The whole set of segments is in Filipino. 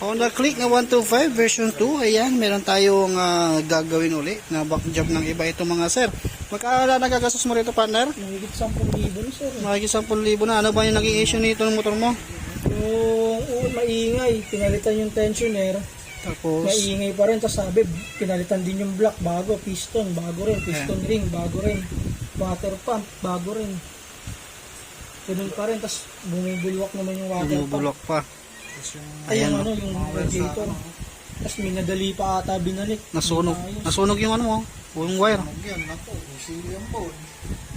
Honda Click na 125 version 2. Ayan, meron tayong ah, gagawin uli na back job ng iba ito mga sir. Magkala nagagastos mo rito partner? Mahigit 10,000 na sir. Makikis 10,000 na. Ano ba yung naging issue nito ng motor mo? Yung uh, maingay, pinalitan yung tensioner, Tapos, maingay pa rin. Tapos sabi, pinalitan din yung block bago, piston, bago rin, piston ring, bago rin, water pump, bago rin. Ganun pa rin, tapos bumubulwak naman yung water pump. bumubulok pa. Ay, Ayan, yung oh. ano, yung radiator. Tapos may nadali pa ata binalik. Nasunog. Nasunog yung ano mo, yung wire. Yan, ako, sili ang phone.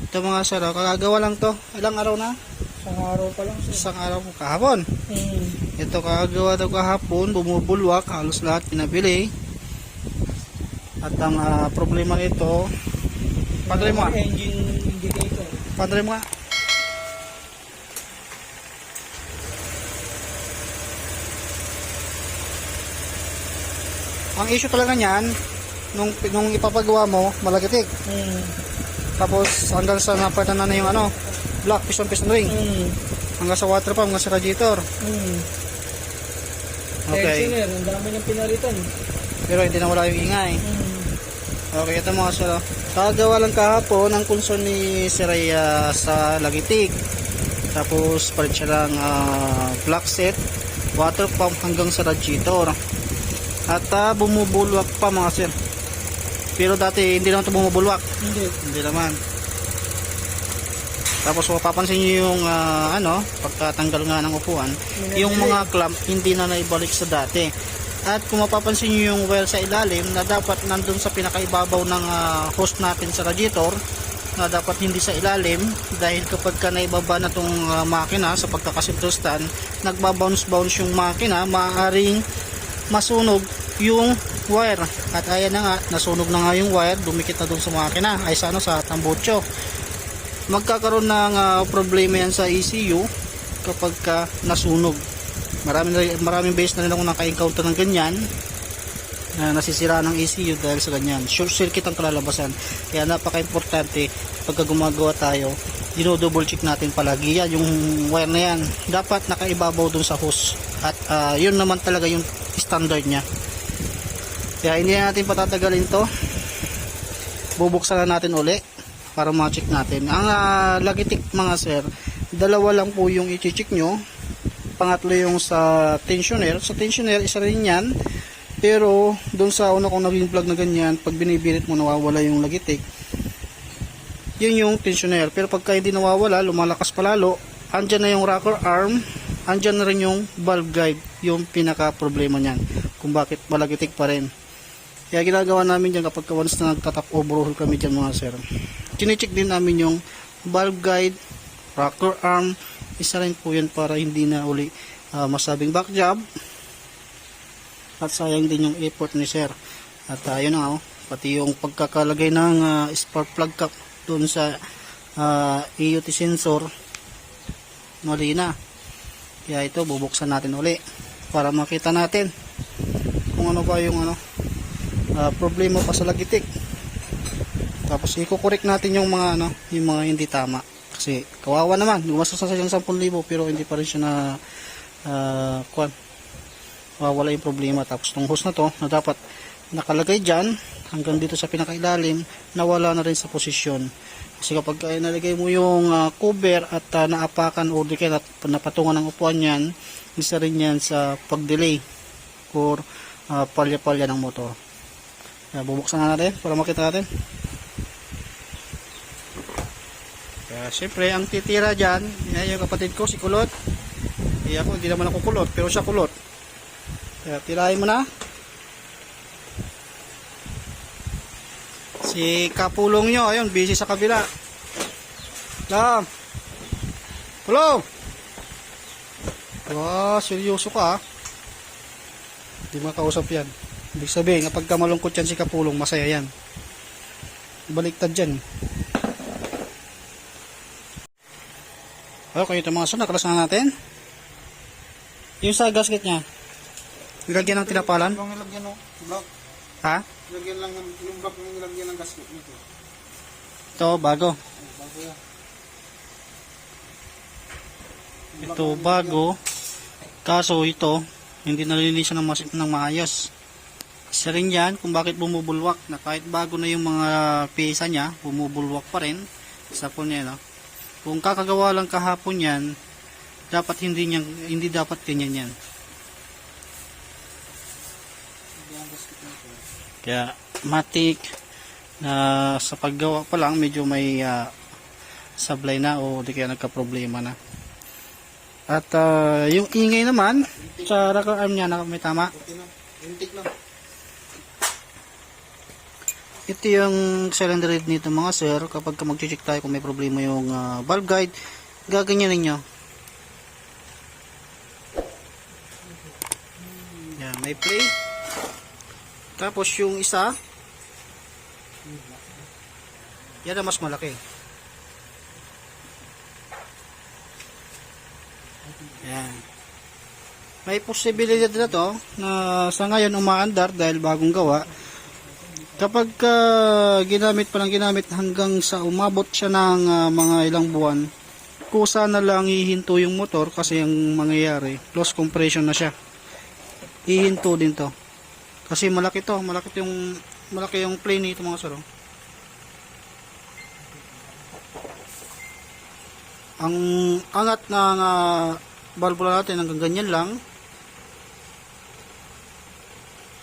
Ito mga sir, ah, kagagawa lang to. Ilang araw na? Isang araw pa lang sir. Isang araw kahapon. Hmm. Ito kagagawa daw kahapon, bumubulwak, halos lahat pinabili. At ang ah, problema nito, padre mo nga, Engine indicator. padre mo nga. Ang issue talaga niyan, nung, nung ipapagawa mo, malagitik. Hmm. Tapos hanggang sa napatan na na yung ano, block, piston, piston ring. Hmm. Hanggang sa water pump, hanggang sa radiator. Hmm. Okay. Tensioner, ang dami niyang pinalitan. Pero hindi na wala yung ingay. Hmm. Okay, ito mga sir. oh. Kagawa lang kahapon ang concern ni Siraya sa Lagitik. Tapos palit siya lang ah, block set, water pump hanggang sa radiator. At ah, bumubulwak pa mga sir. Pero dati hindi naman ito bumubulwak. Hindi. Hindi naman. Tapos mapapansin niyo yung ah, ano, pagkatanggal nga ng upuan, yung mga clamp hindi na naibalik sa dati. At kung mapapansin niyo yung wire sa ilalim na dapat nandun sa pinakaibabaw ng ah, hose natin sa radiator na dapat hindi sa ilalim dahil kapag ka naibaba na tong ah, makina sa pagkakasintustan nagbabounce bounce yung makina maaaring masunog yung wire. At ayan na nga nasunog na nga yung wire. Dumikit na dun sa makina. Ay sa ano sa tambucho magkakaroon ng ah, problema yan sa ECU kapag ka nasunog. Maraming maraming beses na rin ako naka-encounter ng ganyan na nasisira ng ECU dahil sa ganyan. Short circuit ang kalalabasan. Kaya napaka-importante pagka gumagawa tayo dino-double check natin palagi. Yan yung wire na yan. Dapat nakaibabaw dun sa hose. At ah, yun naman talaga yung standard nya kaya hindi na natin patatagalin to. Bubuksan na natin uli para ma-check natin. Ang ah, lagitik mga sir dalawa lang po yung i-check nyo. Pangatlo yung sa tensioner. Sa tensioner isa rin yan. Pero doon sa una kong naging plug na ganyan pag binibirit mo nawawala yung lagitik yun yung tensioner. Pero pagka hindi nawawala lumalakas palalo andyan na yung rocker arm andyan na rin yung valve guide yung pinaka problema niyan kung bakit malagitik pa rin. Kaya ginagawa namin dyan kapag once na nagtatap overhaul kami dyan mga sir chinecheck din namin yung valve guide rocker arm isa rin po yan para hindi na uli ah, masabing back job. At sayang din yung effort ni sir. At ayun na oh, pati yung pagkakalagay ng ah, spark plug cap doon sa ah, EUT sensor mali na kaya ito bubuksan natin uli para makita natin kung ano ba yung ano ah, problema pa sa lagitik. Tapos iko-correct natin yung mga ano yung mga hindi tama. Kasi kawawa naman gumastos na siya ng 10,000 pero hindi pa rin siya na uh, kwan. Mawawala yung problema. Tapos tong hose na to na dapat nakalagay dyan hanggang dito sa pinakailalim nawala na rin sa posisyon kasi kapag uh, nalagay mo yung ah, cover at ah, naapakan o di kaya napatungan ng upuan yan isa rin yan sa pag-delay or ah, palya-palya ng motor. Kaya bubuksan na natin para makita natin. Kaya syempre ang titira dyan yan yung kapatid ko si Kulot. Eh ako hindi naman ako kulot pero siya kulot. Kaya tirahin mo na. Si kapulong nyo, ayun, busy sa kabila. Lang. Kulong! Wow, seryoso ka ah. Hindi makausap yan. Ibig sabihin, kapag ka malungkot yan si kapulong, masaya yan. Baliktad dyan. Okay, ito mga sunod, nakalas na natin. Yung sa gasket niya, nilagyan ng tinapalan. Nilagyan ng block. Ha? Nilagyan lang ng, yung block yung nilagyan ng gasket nito. Ito, bago. Ay, bago yan. Ito, bago. Kaso ito, Hindi nalilinisan ng, mas- ng maayos. Isa rin yan kung bakit bumubulwak na kahit bago na yung mga pyesa niya, bumubulwak pa rin. Isa po niya, no? Kung kakagawa lang kahapon yan, dapat hindi niya, hindi dapat ganyan yan. Kaya matik na sa paggawa pa lang medyo may ah, sablay na o di kaya nagka-problema na. At ah, yung ingay naman sa rocker arm niya na may tama. Ito yung cylinder head nito mga sir. Kapag ka mag-check tayo kung may problema yung ah, valve guide, gaganyanin nyo. Yan, may play. Tapos yung isa, yan ang mas malaki. Yan. May posibilidad na to na sa ngayon umaandar dahil bagong gawa. Kapag ah, ginamit pa ng ginamit hanggang sa umabot siya ng ah, mga ilang buwan, kusa na lang hihinto yung motor kasi ang mangyayari, loss compression na siya. Hihinto din to. Kasi malaki to, malaki yung malaki yung plane nito mga sir. oh. Ang angat ng uh, valvula natin hanggang ganyan lang.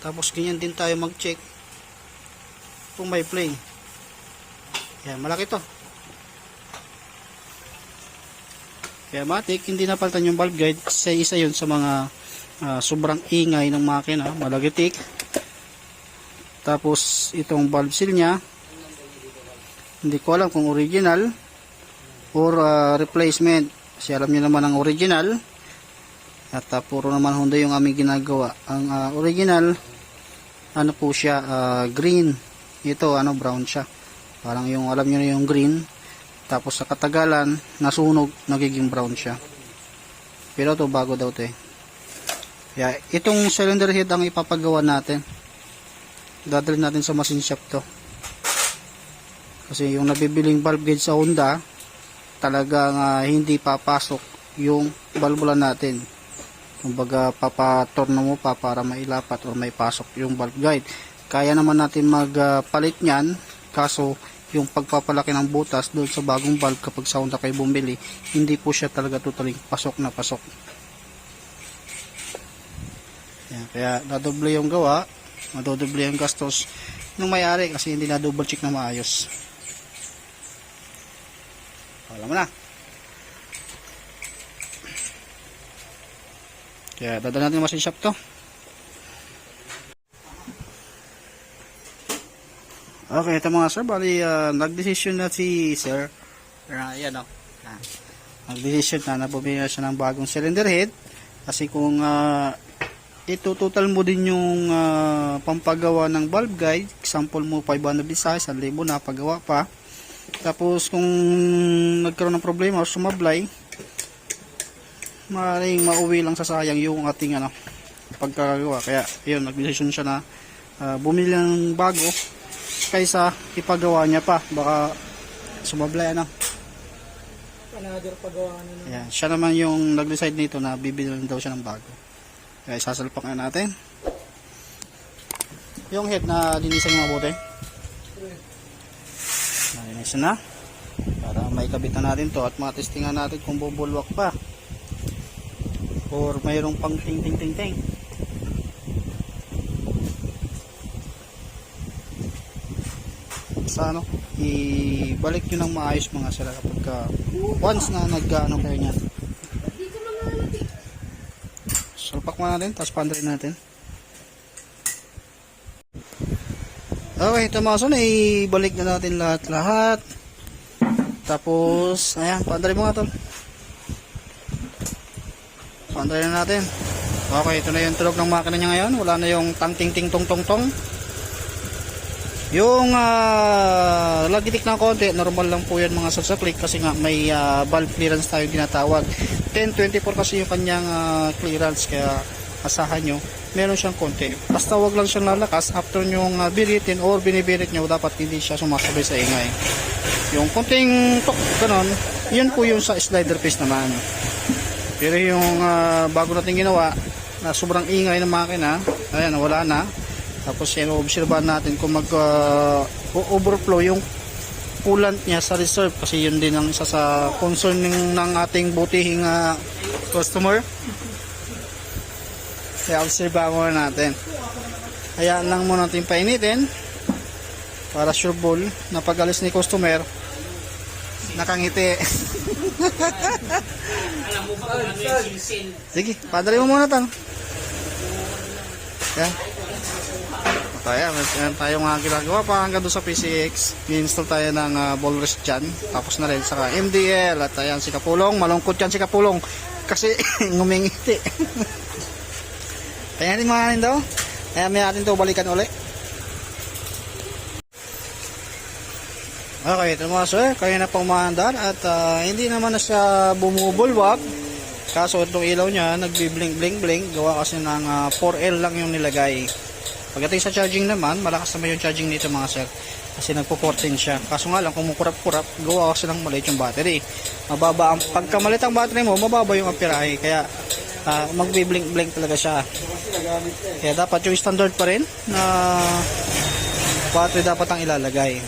Tapos ganyan din tayo mag-check kung may play. Yan, malaki to. Kaya matik, hindi napalitan yung valve guide kasi isa yun sa mga ah, sobrang ingay ng makina, malagitik. Tapos itong valve seal niya, hindi ko alam kung original or ah, replacement. Kasi alam niyo naman ang original. At ah, puro naman Honda yung aming ginagawa. Ang ah, original, ano po siya, ah, green. Ito, ano, brown siya. Parang yung, alam niyo na yung green. Tapos sa katagalan, nasunog, nagiging brown siya. Pero to bago daw to eh. Kaya itong cylinder head ang ipapagawa natin. Dadalhin natin sa machine shop to. Kasi yung nabibiling valve gauge sa Honda, talagang ah, hindi papasok yung valvula natin. Kumbaga papatorno mo pa para mailapat or may pasok yung valve guide. Kaya naman natin magpalit niyan kaso yung pagpapalaki ng butas doon sa bagong valve kapag sa Honda kayo bumili, hindi po siya talaga totally pasok na pasok. Yan, kaya nadoble yung gawa, madodoble yung gastos ng may-ari kasi hindi na double check na maayos. Alam mo na. Kaya dadala natin machine shop to. Okay, ito mga sir, bali uh, nagdesisyon na si sir. Uh, yan o. Uh, nagdesisyon na na bumili na siya ng bagong cylinder head. Kasi kung uh, itutotal mo din yung ah, pampagawa ng valve guide, example mo 500 size, 1,000 na pagawa pa. Tapos kung nagkaroon ng problema o sumablay, maaaring mauwi lang sa sayang yung ating ano, pagkagawa. Kaya yun, nag-decision siya na ah, bumili ng bago kaysa ipagawa niya pa. Baka sumablay ano. Another pagawa naman. Ayan, siya naman yung nag-decide nito na bibili daw siya ng bago. Kaya isasalpak na natin. Yung head na linisan yung mabuti. Nalinisan na. Para may kabit na natin to at matestingan natin kung bubulwak pa. Or mayroong pang ting ting ting ting. Sa ano, ibalik nyo ng maayos mga sila kapag ka, once na nag-ano kayo niyan. Mo natin, tapos pandarin natin. Okay, ito mga son, ibalik na natin lahat-lahat. Tapos, ayan, pandarin mo nga tol. Pandarin na natin. Okay, ito na yung tulog ng makina niya ngayon. Wala na yung tang ting ting tong tong tong. Yung uh, lagitik ng konti, normal lang po yan mga sagsaklik kasi nga may ah, valve clearance tayo ginatawag. 1024 kasi yung kanyang ah, clearance kaya asahan nyo, meron siyang konti. Basta wag lang siyang lalakas after yung uh, biritin or binibirit nyo, dapat hindi siya sumasabay sa ingay. Yung konting tok, ganon, yun po yung sa slider piece naman. Pero yung ah, bago natin ginawa, na sobrang ingay ng makina. Ayan, wala na. Tapos yan, obserbahan natin kung mag uh, overflow yung coolant niya sa reserve kasi yun din ang isa sa concern ng, ng ating butihing ah, customer. Kaya obserbahan muna natin. Hayaan lang muna natin painitin para sure ball na pag alis ni customer nakangiti. Sige, padali mo muna tang. Yan. Kaya, meron tayong uh, ginagawa pa hanggang doon sa PCX. I-install tayo ng uh, ball rest dyan. Tapos na rin saka MDL. At ayan si Kapulong. Malungkot yan si Kapulong. Kasi ngumingiti. Kaya natin mga daw. Kaya may natin to balikan uli. Okay, ito mga sir, kaya na pang umaandar at ah, hindi naman na siya bumubulwak. Kaso itong ilaw niya, nagbi-blink blink blink, gawa kasi ng ah, 4L lang yung nilagay. Pagdating sa charging naman, malakas naman yung charging nito mga sir. Kasi nagpo-14 siya. Kaso nga lang, kung mukurap-kurap, gawa kasi ng maliit yung battery. Mababa ang, pagka ang battery mo, mababa yung amperahe. Kaya ah, magbi-blink blink talaga siya. Kaya dapat yung standard pa rin na battery dapat ang ilalagay.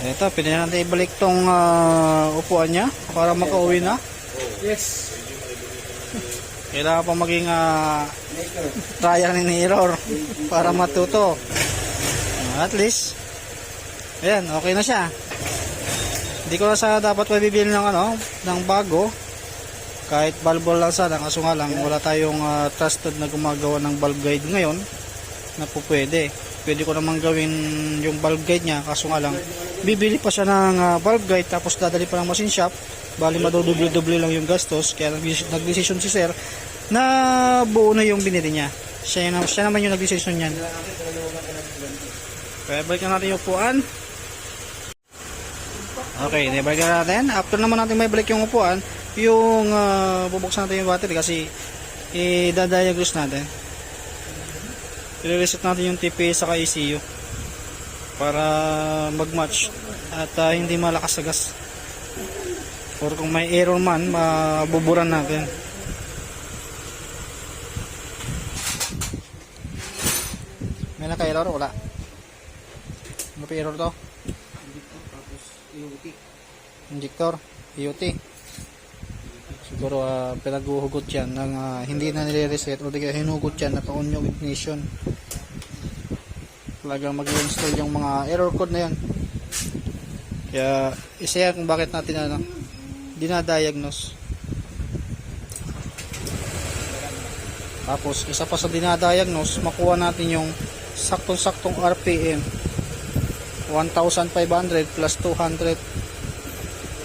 Ito, pwede na natin ibalik tong ah, upuan niya para makauwi na. Yes. Kailangan pa maging ah, trial and error para matuto. At least, ayan, okay na siya. Hindi ko na sa dapat mabibili ng ano, ng bago. Kahit bulb lang sana, kaso nga lang, wala tayong ah, trusted na gumagawa ng bulb guide ngayon na po pwede. Pwede ko naman gawin yung bulb guide niya, kaso nga lang, bibili pa siya ng ah, bulb guide tapos dadali pa ng machine shop. Bali madodoble-doble lang yung gastos, kaya nagdesisyon si sir na buo na yung binili niya. Siya, na, siya naman yung nagdesisyon niyan. Kaya balikan natin yung upuan. Okay, nibalikan natin. After naman natin may balik yung upuan, yung ah, bubuksan natin yung battery kasi i-diagnose natin. I-reset natin yung TPS sa ECU para mag-match at ah, hindi malakas sa gas. Or kung may error man, mabuburan natin. May naka-error? Wala. Ano pa error to? Injector, IoT. Siguro uh, pinaghuhugot yan ng ah, hindi na nire-reset o kaya hinugot yan na on yung ignition. Talagang mag-install yung mga error code na yan. Kaya isa yan kung bakit natin ano, dinadiagnose. Tapos isa pa sa dinadiagnose, makuha natin yung saktong-saktong RPM. 1,500 plus 200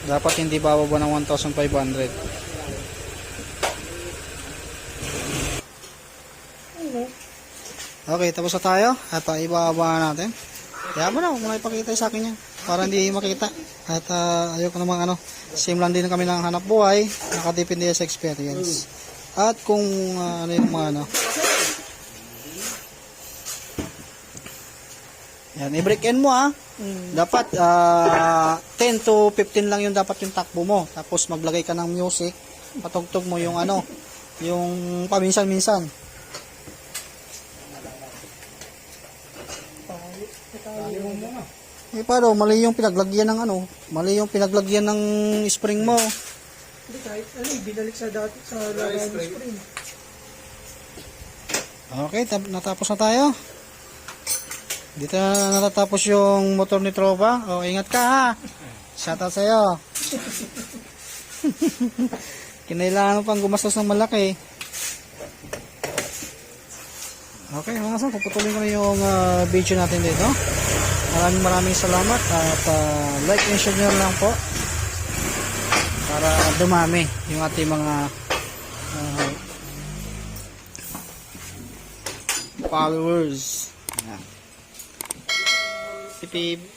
dapat hindi bababa ng 1,500 Okay, tapos na tayo at uh, ibababa na natin. Kaya mo na, huwag mo na ipakita sa akin yan para hindi makita. At uh, ayoko namang ano, same lang din kami ng hanap buhay, nakadepende sa experience. At kung uh, ano yung mga ano, Yan, i-break in mo ah. Dapat ah, 10 to 15 lang yung dapat yung takbo mo. Tapos maglagay ka ng music. Patugtog mo yung ano, yung paminsan-minsan. Eh paano, mali yung pinaglagyan ng ano, mali yung pinaglagyan ng spring mo. Hindi kahit ano, binalik sa dati sa lagayan ng spring. Okay, tap- natapos na tayo. Dito na natatapos yung motor ni Tropa. O, ingat ka ha. Shoutout sa'yo. Kinailangan mo pang gumastos ng malaki. Okay, mga sa, puputuloy ko na yung ah, video natin dito. Maraming maraming salamat at ah, like and share nyo lang po para dumami yung ating mga ah, followers. Ayan. Pipip.